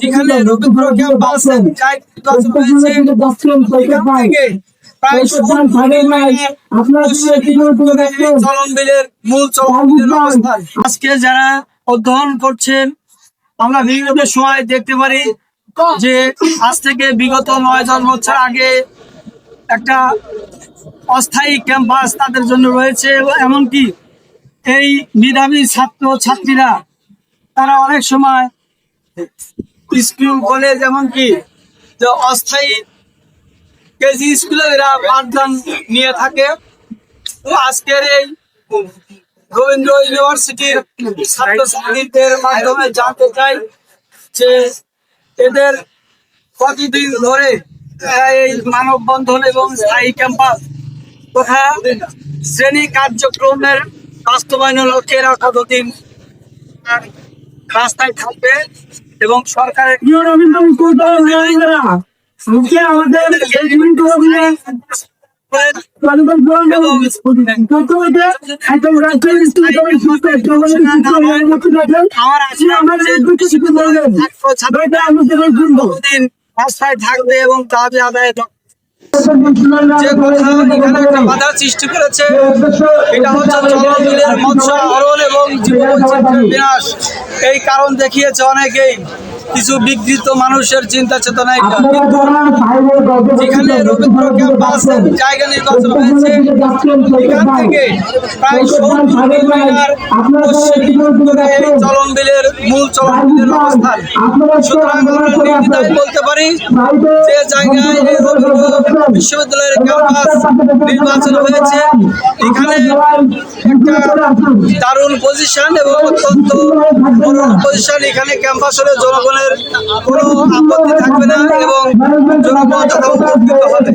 যেখানে রবীন্দ্র ক্যাম্পাস হয়েছে প্রায় প্রধান ভাগের নাই আপনারা যদি ইতিমধ্যে দেখেন চলন বিলের মূল চলন আজকে যারা অধ্যয়ন করছেন আমরা বিভিন্ন সময় দেখতে পারি যে আজ থেকে বিগত নয় জন বছর আগে একটা অস্থায়ী ক্যাম্পাস তাদের জন্য রয়েছে এমনকি এই মেধাবী ছাত্র ছাত্রীরা তারা অনেক সময় স্কুল, কলেজ এমনকি যে অস্থায়ী কেজি স্কুলে এরা পাঠদান নিয়ে থাকে। আজকের এই রবীন্দ্র ইউনিভার্সিটির ছাত্রছাত্রীদের মাধ্যমে জানতে চাই যে এদের কতদিন ধরে এই মানববন্ধন এবং স্থায়ী ক্যাম্পাস তথা শ্রেণি কার্যক্রমের বাস্তবায়নের লক্ষ্যে এরা কতদিন রাস্তায় থাকবে? এবং সরকারের থাকবে এবং দাবি আদায় যে কথা এখানে একটা বাধা সৃষ্টি করেছে এটা হচ্ছে জলবিলের মৎস্য হরণ এবং জীববৈচিত্র্যের বিনাশ এই কারণ দেখিয়েছে অনেকেই। কিছু বিকৃত মানুষের চিন্তা চেতনা এটা। যেখানে রবীন্দ্র ক্যাম্পাস জায়গা নির্বাচন হয়েছে। এখান থেকে প্রায় সত্তর কিলোমিটার পশ্চিমে চলন বিলের মূল চলন বিলের অবস্থান। সুতরাং আমরা নির্দ্বিধায় বলতে পারি যে জায়গায় বিশ্ববিদ্যালয়ের ক্যাম্পাস নির্বাচন হয়েছে। এখানে একটা দারুণ পজিশন এবং অত্যন্ত পজিশন এখানে ক্যাম্পাস হলে জনগণের কোনো আপত্তি থাকবে না এবং জনগণ তথা উপকৃত হবে।